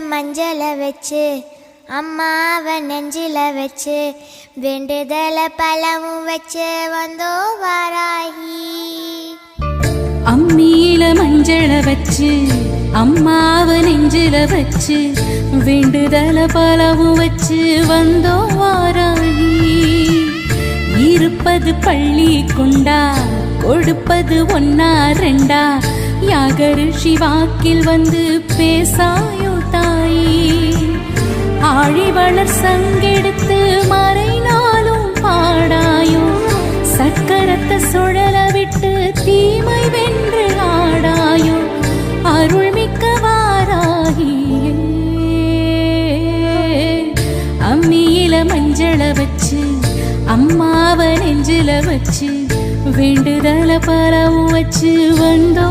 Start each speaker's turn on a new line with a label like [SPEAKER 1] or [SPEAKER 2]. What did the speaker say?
[SPEAKER 1] மஞ்சளை வச்சு அம்மாவை நெஞ்சில வச்சு வேண்டுதல பழமும் வச்சு வந்தோ வாராகி.
[SPEAKER 2] அம்மியில மஞ்சள வச்சு அம்மாவை நெஞ்சில வச்சு வேண்டுதல பலவும் வச்சு வந்தோ வாராகி. இருப்பது பள்ளி கொண்டா கொடுப்பது ஒன்னா ரெண்டா யாகரு சிவாக்கில் வந்து பேசாய். ஆழிவளர் சங்கெடுத்து மறைனாலும் பாடாயோ சக்கரத்தை சுழல விட்டு தீமை வென்று ஆடாயோ அருள்மிக்க வாராகியே அம்மியில மஞ்சள வச்சு அம்மாவ நெஞ்சில வச்சு வேண்டுதல பரவு வச்சு வந்தோ